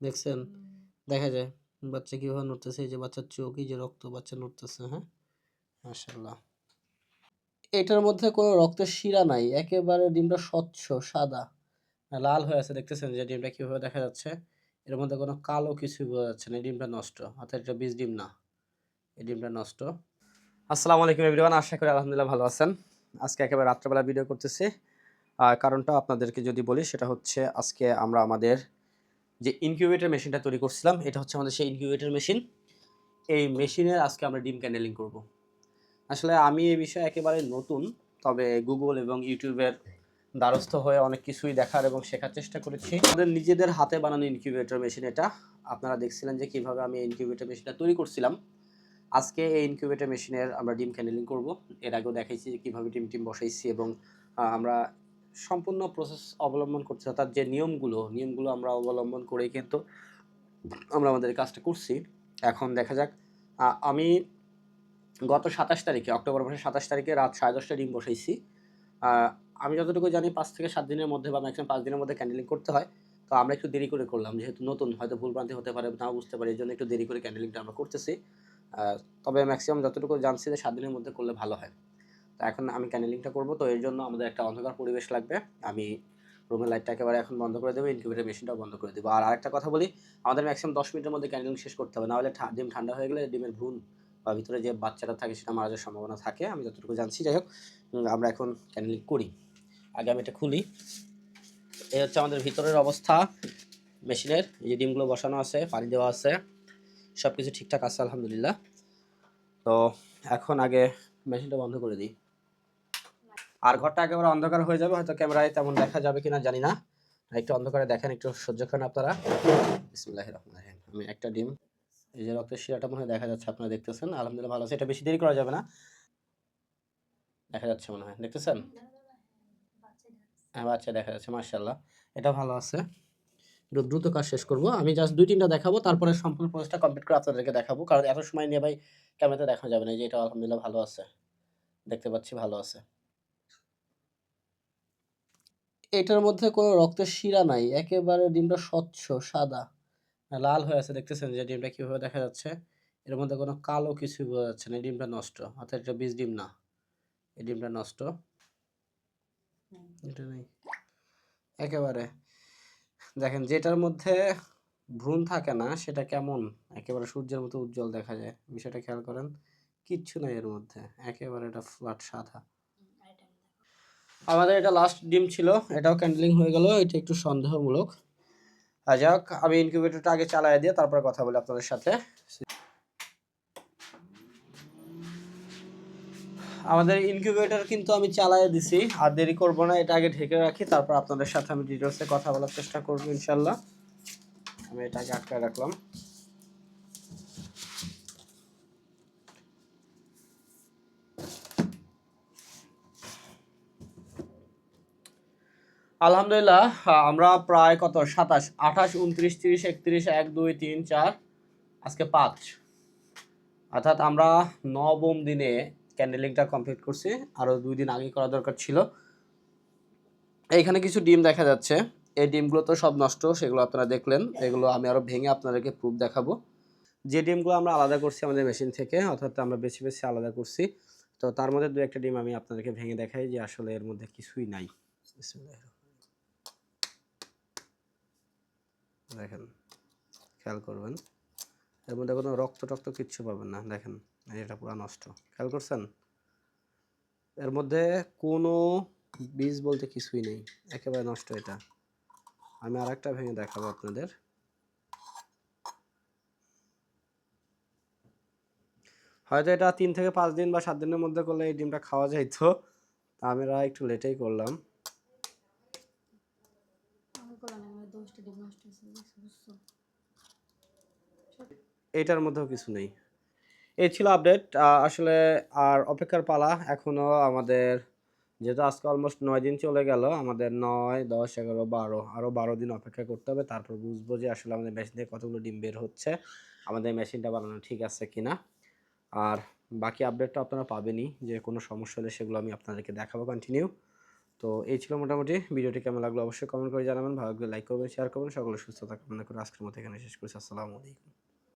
দেখছেন? দেখা যায় বাচ্চা কীভাবে নড়তেছে এই যে বাচ্চার চোখ এই যে রক্ত বাচ্চা নড়তেছে হ্যাঁ? মাশাল্লাহ এটার মধ্যে কোনো রক্তের শিরা নাই একেবারে ডিমটা স্বচ্ছ সাদা। লাল হয়ে আছে দেখতেছেন যে ডিমটা কীভাবে দেখা যাচ্ছে? এর মধ্যে কোনো কালো কিছু বোঝা যাচ্ছে না এই ডিমটা নষ্ট। অর্থাৎ এটা বীজ ডিম না এই ডিমটা নষ্ট। আসসালামু আলাইকুম এভরিওয়ান আশা করি আলহামদুলিল্লাহ ভালো আছেন। আজকে একেবারে রাত্রেবেলা ভিডিও করতেছি। আর কারণটা আপনাদেরকে যদি বলি সেটা হচ্ছে আজকে আমরা আমাদের যে ইনকিউবেটর মেশিনটা তৈরি করছিলাম, এটা হচ্ছে আমাদের সেই ইনকিউবেটর মেশিন এই মেশিনের আজকে আমরা ডিম ক্যান্ডেলিং করব। আসলে আমি এই বিষয়ে একেবারে নতুন, তবে গুগল এবং ইউটিউবের দ্বারস্থ হয়ে অনেক কিছুই দেখার এবং শেখার চেষ্টা করেছি। আমাদের নিজেদের হাতে বানানো ইনকিউবেটর মেশিন এটা। আপনারা দেখছিলেন যে কীভাবে আমি ইনকিউবেটর মেশিনটা তৈরি করছিলাম। আজকে এই ইনকিউবেটর মেশিনের আমরা ডিম ক্যান্ডেলিং করব। এর আগেও দেখাইছি যে কীভাবে ডিম টিম বসাইছি এবং আমরা সম্পূর্ণ প্রসেস অবলম্বন করছি, অর্থাৎ যে নিয়মগুলো নিয়মগুলো আমরা অবলম্বন করেই কিন্তু আমরা আমাদের কাজটা করছি। এখন দেখা যাক আমি গত সাতাশ তারিখে, অক্টোবর মাসের সাতাশ তারিখে রাত সাড়ে দশটা ডিম বসাইছি। আমি যতটুকু জানি পাঁচ থেকে সাত দিনের মধ্যে বা ম্যাক্সিমাম পাঁচ দিনের মধ্যে ক্যান্ডেলিং করতে হয়। তো আমরা একটু দেরি করে করলাম, যেহেতু নতুন, হয়তো ভুলভ্রান্তি হতে পারে, নাও বুঝতে পারি, এই জন্য একটু দেরি করে ক্যান্ডেলিংটা আমরা করতেছি। তবে ম্যাক্সিমাম যতটুকু জানছি যে সাত দিনের মধ্যে করলে ভালো হয়। তো এখন আমি ক্যান্ডেলিংটা করব। তো এর জন্য আমাদের একটা অন্ধকার পরিবেশ লাগবে। আমি রুমের লাইটটা একেবারে এখন বন্ধ করে দেবো ইনকিউবেটর মেশিনটাও বন্ধ করে দেবো। আর আরেকটা কথা বলি, আমাদের ম্যাক্সিমাম দশ মিনিটের মধ্যে ক্যান্ডেলিং শেষ করতে হবে। নাহলে ডিম ঠান্ডা হয়ে গেলে ডিমের ভ্রূণ বা ভিতরে যে বাচ্চাটা থাকে সেটা মারা যাওয়ার সম্ভাবনা থাকে। আমি যতটুকু জানছি, যাই হোক আমরা এখন ক্যান্ডেলিং করি। আগে আমি এটা খুলি। এই হচ্ছে আমাদের ভিতরের অবস্থা। মেশিনের এই যে ডিমগুলো বসানো আছে, পানি দেওয়া আছে সব কিছু ঠিকঠাক আছে, আলহামদুলিল্লাহ। তো এখন আগে মেশিনটা বন্ধ করে দিই। আর ঘরটা একেবারে অন্ধকার হয়ে যাবে, হয়তো ক্যামেরায় তেমন দেখা যাবে কিনা জানি না। একটু অন্ধকারে দেখেন, একটু সহ্য করেন আপনারা। আমি একটা ডিম, এই যে রক্তের শিরাটা মনে হয় দেখা যাচ্ছে, আপনারা দেখতেছেন। আলহামদুলিল্লাহ ভালো আছে। এটা বেশি দেরি করা যাবে না। দেখা যাচ্ছে মনে হয়। দেখতেছেন? হ্যাঁ বাচ্চা দেখা যাচ্ছে মার্শাল্লাহ এটা ভালো আছে। একটু দ্রুত কাজ শেষ করব। আমি জাস্ট দুই তিনটা দেখাবো, তারপরে সম্পূর্ণ প্রসেসটা কমপ্লিট করে আপনাদেরকে দেখাবো। কারণ এত সময় নিয়ে ভাই ক্যামেরাতে দেখা যাবে না। যে এটা আলহামদুলিল্লাহ ভালো আছে। দেখতে পাচ্ছি ভালো আছে। এটার মধ্যে কোনো রক্তের শিরা নাই একেবারে ডিমটা স্বচ্ছ সাদা। লাল হয়ে আছে দেখতেছেন যে ডিমটা কীভাবে দেখা যাচ্ছে? এর মধ্যে কোনো কালো কিছু বোঝা যাচ্ছে না এই ডিমটা নষ্ট। অর্থাৎ এটা বীজ ডিম না এই ডিমটা নষ্ট। এটা নেই। একেবারে দেখেন যেটার মধ্যে ভ্রূণ থাকে না সেটা কেমন? একেবারে সূর্যের মতো উজ্জ্বল দেখা যায়। বিষয়টা খেয়াল করেন কিচ্ছু নাই এর মধ্যে একেবারে এটা ফ্ল্যাট সাদা। আমাদের এটা লাস্ট ডিম ছিল, এটাও ক্যান্ডেলিং হয়ে গেল, এটা একটু সন্দেহমূলক। যাক, আমি ইনকিউবেটরটা আগে চালাই দিয়ে তারপরে কথা বলি আপনাদের সাথে। আমাদের ইনকিউবেটর কিন্তু আমি চালাই দিছি, আর দেরি করব না, এটা আগে ঢেকে রাখি, তারপর আপনাদের সাথে আমি ডিটেলসে কথা বলার চেষ্টা করব ইনশাল্লাহ আমি এটাকে আটকায় রাখলাম। আলহামদুলিল্লাহ, আমরা প্রায় কত? সাতাশ, আঠাশ, উনত্রিশ, তিরিশ, একত্রিশ, এক, দুই, তিন, চার, আজকে পাঁচ। অর্থাৎ আমরা নবম দিনে ক্যান্ডেলিংটা কমপ্লিট করছি। আরও দুই দিন আগে করা দরকার ছিল। এইখানে কিছু ডিম দেখা যাচ্ছে। এই ডিমগুলো তো সব নষ্ট, সেগুলো আপনারা দেখলেন। এগুলো আমি আরও ভেঙে আপনাদেরকে প্রুফ দেখাবো। যে ডিমগুলো আমরা আলাদা করছি আমাদের মেশিন থেকে, অর্থাৎ আমরা বেশি বেশি আলাদা করছি। তো তার মধ্যে দু একটা ডিম আমি আপনাদেরকে ভেঙে দেখাই যে আসলে এর মধ্যে কিছুই নাই। দেখেন, খেয়াল করবেন। এর মধ্যে কোনো রক্ত টক্ত কিচ্ছু পাবেন না, দেখেন এটা পুরো নষ্ট। খেয়াল করছেন? এর মধ্যে কোনো বীজ বলতে কিছুই নেই, একেবারে নষ্ট এটা। আমি আর একটা ভেঙে দেখাবো আপনাদের। হয়তো এটা তিন থেকে পাঁচ দিন বা সাত দিনের মধ্যে করলে এই ডিমটা খাওয়া যাইতো। আমরা একটু লেটেই করলাম আমার গলা না আমার দশটা ডিম নষ্ট হয়েছে দেখছ, বুঝছ এটার মধ্যেও কিছু নেই। এই ছিল আপডেট আসলে আর অপেক্ষার পালা এখনও আমাদের যেহেতু আজকে অলমোস্ট নয় দিন চলে গেল, আমাদের নয়, দশ, এগারো, বারো আরও বারো দিন অপেক্ষা করতে হবে। তারপর বুঝব যে আসলে আমাদের মেশিন থেকে কতগুলো ডিম বের হচ্ছে, আমাদের মেশিনটা বানানো ঠিক আছে কিনা। আর বাকি আপডেটটা আপনারা পাবেনই, যে কোনো সমস্যা হলে সেগুলো আমি আপনাদেরকে দেখাবো কন্টিনিউ তো এই ছিল মোটামুটি ভিডিওটি, কেমন লাগল অবশ্যই কমেন্ট করে জানাবেন, ভালো লাগলে লাইক করবেন শেয়ার করবেন, সকলে সুস্থ থাকবেন। করে আজকের মতো এখানে শেষ করছি, আসসালামু আলাইকুম।